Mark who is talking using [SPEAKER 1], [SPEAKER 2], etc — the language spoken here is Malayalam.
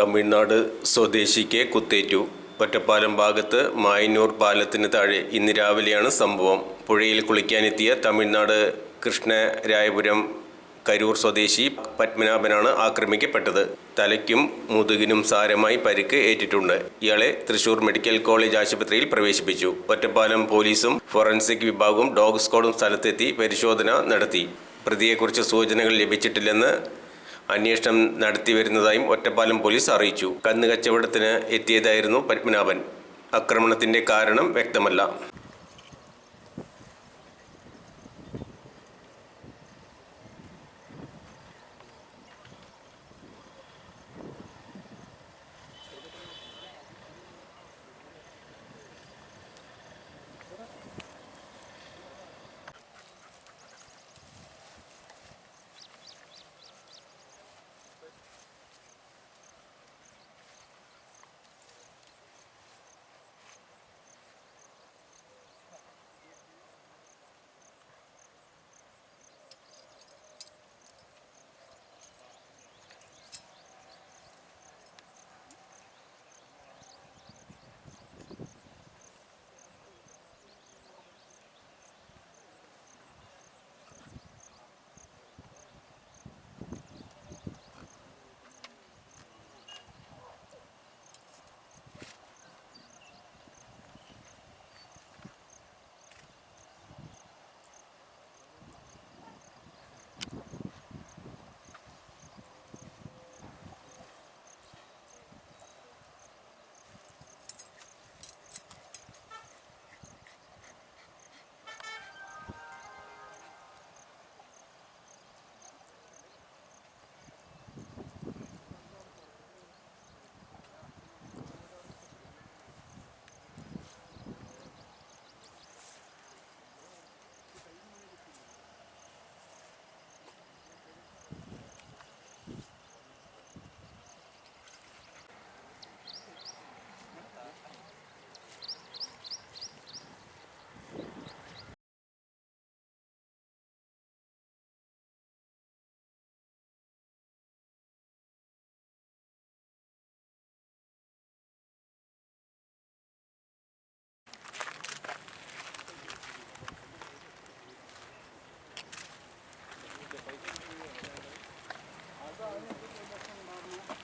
[SPEAKER 1] തമിഴ്നാട് സ്വദേശിക്ക് കുത്തേറ്റു. ഒറ്റപ്പാലം ഭാഗത്ത് മായന്നൂർ പാലത്തിന് താഴെ ഇന്ന് രാവിലെയാണ് സംഭവം. പുഴയിൽ കുളിക്കാനെത്തിയ തമിഴ്നാട് കൃഷ്ണരായപുരം കരൂർ സ്വദേശി പത്മനാഭനാണ് ആക്രമിക്കപ്പെട്ടത്. തലയ്ക്കും മുതുകിനും സാരമായി പരിക്ക് ഏറ്റിട്ടുണ്ട്. ഇയാളെ തൃശൂർ മെഡിക്കൽ കോളേജ് ആശുപത്രിയിൽ പ്രവേശിപ്പിച്ചു. ഒറ്റപ്പാലം പോലീസും ഫോറൻസിക് വിഭാഗവും ഡോഗ് സ്ക്വാഡും സ്ഥലത്തെത്തി പരിശോധന നടത്തി. പ്രതിയെക്കുറിച്ച് സൂചനകൾ ലഭിച്ചിട്ടില്ലെന്ന് അന്വേഷണം നടത്തി വരുന്നതായും ഒറ്റപ്പാലം പോലീസ് അറിയിച്ചു. കന്നുകച്ചവടത്തിന് എത്തിയതായിരുന്നു പത്മനാഭൻ. ആക്രമണത്തിന്റെ കാരണം വ്യക്തമല്ല.